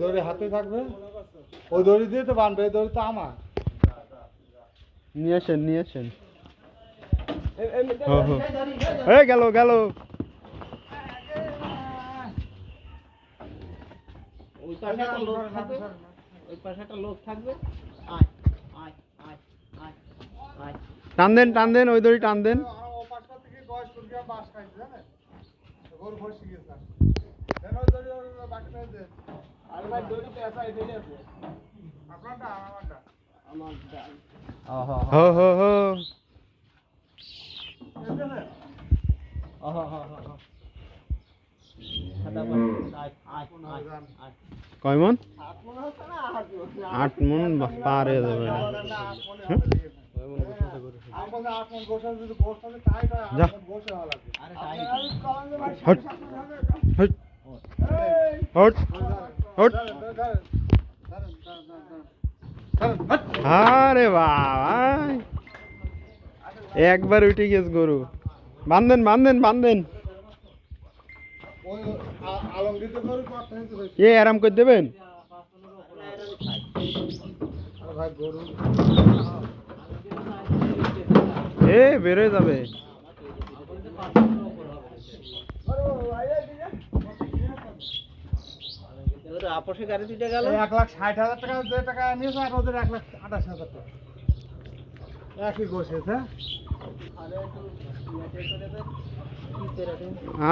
দড়ি হাতে থাকবে? ওই দড়ি দিয়ে তো বানবে এই দড়ি তো আমার। নিয়ে আসেন নিয়ে আসেন। হো, হো। এই গেল গেল। ওই পাশে একটা লোক থাকবে। ওই পাশে একটা লোক থাকবে। আয় আয় আয় আয় আয়। টান দেন টান দেন ওই দড়ি টান দেন। হো হো হো। ওহো হো হো সাদা পাড়ি আয় আয় আয় আয় কয় মন মনে আট মন পার হয়ে যাবে। আরে বাবা একবার উঠে গেছে গরু। বান্ধেন বান্ধেন বান্ধেন ওই আ- আলমগীর তো গরু করতে হয়েছে এ, আরাম করে দেবেন? এ বেরোয় যাবে। আপসে গাড়ি দিতে গেল এক লাখ ষাট হাজার টাকা যে টাকা নিয়েছে আর ওদের এক লাখ আঠাশ হাজার টাকা। একই গোছে হ্যাঁ?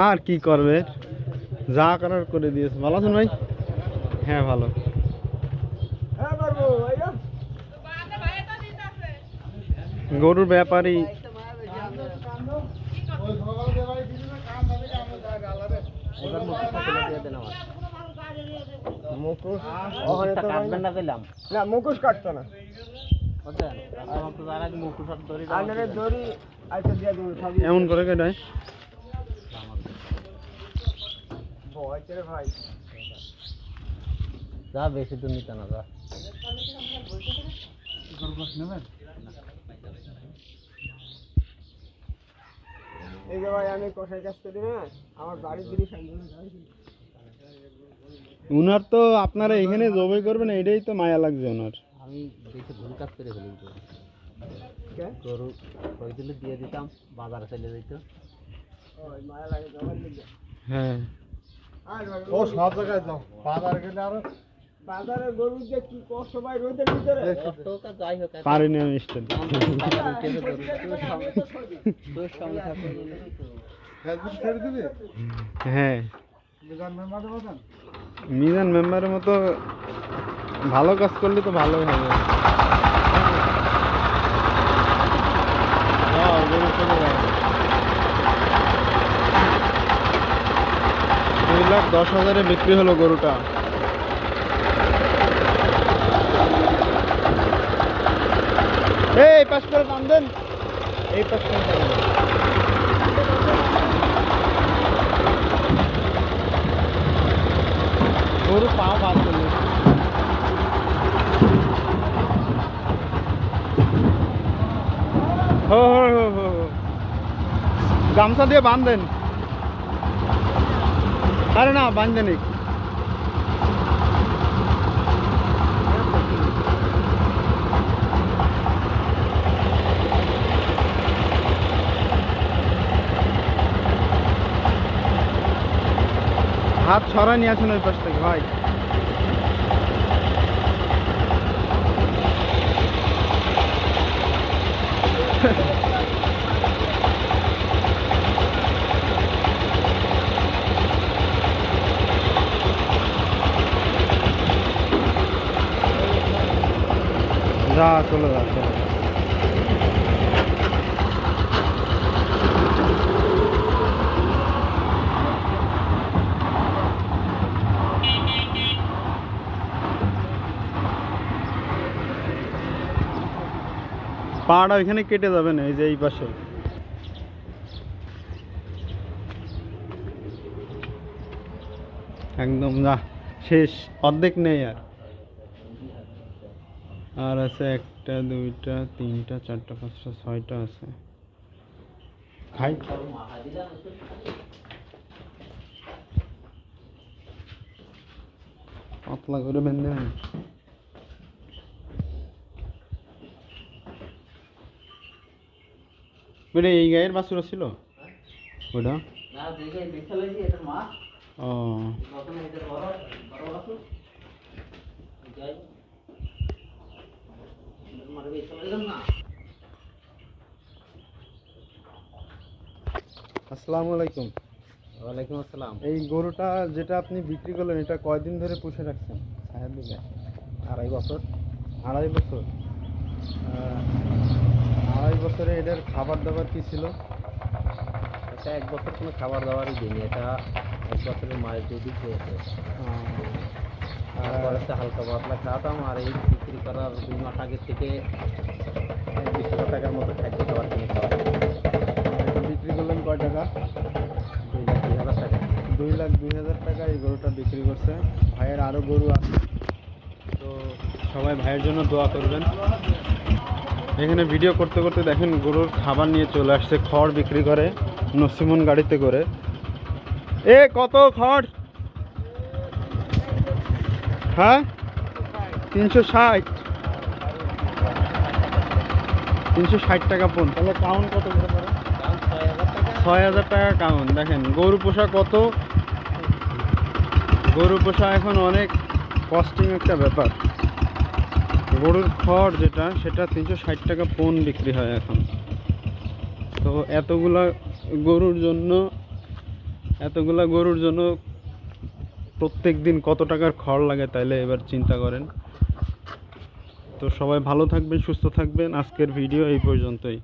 আর কি করবে? যা করার করে দিয়েছে। ভালো আছেন ভাই? হ্যাঁ ভালো। গরুর ব্যাপারই যে না কাটবেন কাটতো না। বুঝলেন আমার তো যা বেশি দূর নিতে না যা। এই যে ভাই আমি কষাই কাজ করি না আমার বাড়ির দিকে উনার তো আপনারা এখানে জবাই করবেন এটাই তো মায়া লাগছে ওনার। আমি বেশি ভুল কাজ করে ফেলি তো। কে? গরু ওই দিলে দিয়ে দিতাম বাজারে চলে যেত মায়া লাগে হ্যাঁ। ও সব জায়গায় যাও। বাজার গেলে আরও বাজারে গরু যে কি কষ্ট ভাই রোদের ভিতরে। স্টেন। ফেসবুক ছেড়ে দিবি? হ্যাঁ। মিজান মেম্বারের মতো ভালো কাজ করলে তো ভালোই হবে যাও, গরু চলে যাও। দুই লাখ দশ হাজারে বিক্রি হলো গরুটা এই, পাশ করে টান দেন এই পাশ করে দেন। গরু পাও বাদ করলে হো হো। গামছা দিয়ে বাঁধেন আরে না বাঞ্জানিক হাত ছড়া নিয়ে ওই পাশ থেকে ভাই। যা চলে যাচ্ছে। পাড়া ওইখানে কেটে যাবে না এই যে এই পাশে একদম, না, শেষ, অর্ধেক নেই আর আর আছে একটা দুইটা তিনটা চারটা পাঁচটা ছয়টা আছে। খাই। পাতলা করে বেঁধে বেটা এই গায়ের বাছুর ছিল? ওটা? এটা মা। ও। আসসালামু আলাইকুম। ওয়ালাইকুম আসসালাম। এই গরুটা যেটা আপনি বিক্রি করলেন এটা কয়দিন ধরে পুষে রাখছেন? সাহেব আড়াই বছর। আড়াই বছর? আড়াই বছরে এটার খাবার দাবার কি ছিল? এটা এক বছর কোনো খাবার দাবারই দিইনি এটা এক বছরের মায়ের দুধই খেয়েছে। তারপর হালকা পাতলা খাওয়াতাম আর এই বিক্রি করার দুই মাস আগে থেকে বিশ হাজার টাকার মতো খাদ্য খাবার কিনে খাওয়া দুই লাখ দুই হাজার টাকা এই গরুটা বিক্রি করছে। ভাইয়ের আরও গরু আছে। তো সবাই ভাইয়ের জন্য দোয়া করবেন। এখানে ভিডিও করতে করতে দেখেন গরুর খাবার নিয়ে চলে আসছে, খড় বিক্রি করে, নসিমন গাড়িতে করে। এ, কত খড়? হ্যাঁ? তিনশো ষাট। তিনশো ষাট টাকা পণ তাহলে কাউন্ট কত করে পড়ে দাম ছয় হাজার টাকা ছয় হাজার টাকা কাউন্ট দেখেন গরু পোষা কত? গরু পোষা এখন অনেক কস্টিং একটা ব্যাপার। গরুর খড় যেটা, সেটা তিনশো ষাট টাকা পণ বিক্রি হয় এখন। তো এতগুলা গরুর জন্য, এতগুলা গরুর জন্য প্রত্যেক দিন কত টাকার খড় লাগে তাইলে এবার চিন্তা করেন। তো সবাই ভালো থাকবেন, সুস্থ থাকবেন। আজকের ভিডিও এই পর্যন্তই।